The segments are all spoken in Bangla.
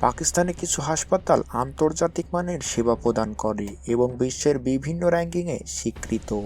পাকিস্তানে কিছু হাসপাতাল আন্তর্জাতিক মানের সেবা প্রদান করে এবং বিশ্বের বিভিন্ন র্যাঙ্কিংয়ে স্বীকৃত।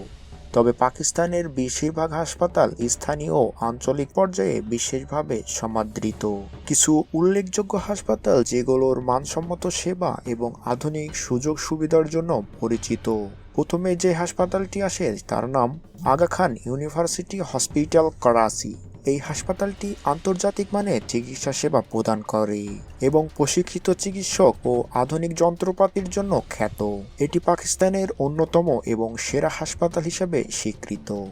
তবে পাকিস্তানের বেশিরভাগ হাসপাতাল স্থানীয় আঞ্চলিক পর্যায়ে বিশেষভাবে সমাদৃত। কিছু উল্লেখযোগ্য হাসপাতাল যেগুলোর মানসম্মত সেবা এবং আধুনিক সুযোগ সুবিধার জন্য পরিচিত। প্রথমে যে হাসপাতালটি আসে তার নাম আগা খান ইউনিভার্সিটি হসপিটাল করাচি। এই হাসপাতালটি আন্তর্জাতিক মানে চিকিৎসা সেবা প্রদান করে এবং প্রশিক্ষিত চিকিৎসক ও আধুনিক যন্ত্রপাতির জন্য খ্যাত। এটি পাকিস্তানের অন্যতম এবং সেরা হাসপাতাল হিসেবে স্বীকৃত।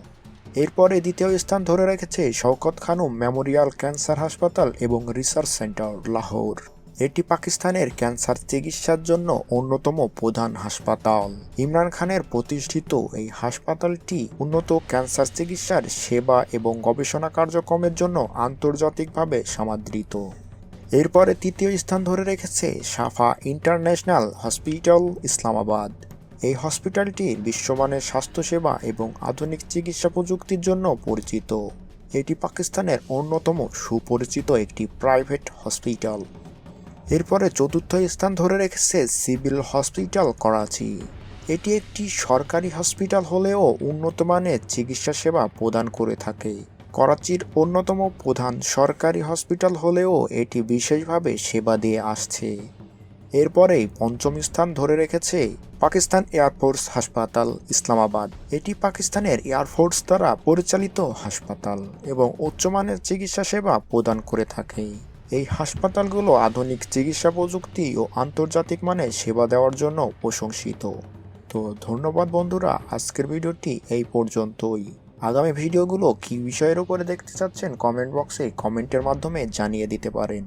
এরপরে দ্বিতীয় স্থান ধরে রেখেছে শওকত খানুম মেমোরিয়াল ক্যান্সার হাসপাতাল এবং রিসার্চ সেন্টার লাহোর। এটি পাকিস্তানের ক্যান্সার চিকিৎসার জন্য অন্যতম প্রধান হাসপাতাল। ইমরান খানের প্রতিষ্ঠিত এই হাসপাতালটি উন্নত ক্যান্সার চিকিৎসার সেবা এবং গবেষণা কার্যক্রমের জন্য আন্তর্জাতিকভাবে সমাদৃত। এরপরে তৃতীয় স্থান ধরে রেখেছে সাফা ইন্টারন্যাশনাল হসপিটাল ইসলামাবাদ। এই হসপিটালটি বিশ্বমানের স্বাস্থ্যসেবা এবং আধুনিক চিকিৎসা প্রযুক্তির জন্য পরিচিত। এটি পাকিস্তানের অন্যতম সুপরিচিত একটি প্রাইভেট হসপিটাল। এরপরে চতুর্থ স্থান ধরে রেখেছে সিভিল হসপিটাল করাচি। এটি একটি সরকারি হসপিটাল হলেও উন্নত মানের চিকিৎসা সেবা প্রদান করে থাকে। করাচির অন্যতম প্রধান সরকারি হসপিটাল হলেও এটি বিশেষভাবে সেবা দিয়ে আসছে। এরপরেই পঞ্চম স্থান ধরে রেখেছে পাকিস্তান এয়ারফোর্স হাসপাতাল ইসলামাবাদ। এটি পাকিস্তানের এয়ারফোর্স দ্বারা পরিচালিত হাসপাতাল এবং উচ্চমানের চিকিৎসা সেবা প্রদান করে থাকে। এই হাসপাতালগুলো আধুনিক চিকিৎসা প্রযুক্তি ও আন্তর্জাতিক মানে সেবা দেওয়ার জন্য প্রশংসিত। তো ধন্যবাদ বন্ধুরা, আজকের ভিডিওটি এই পর্যন্তই। আগামী ভিডিওগুলো কী বিষয়ের উপরে দেখতে চাচ্ছেন কমেন্ট বক্সে কমেন্টের মাধ্যমে জানিয়ে দিতে পারেন।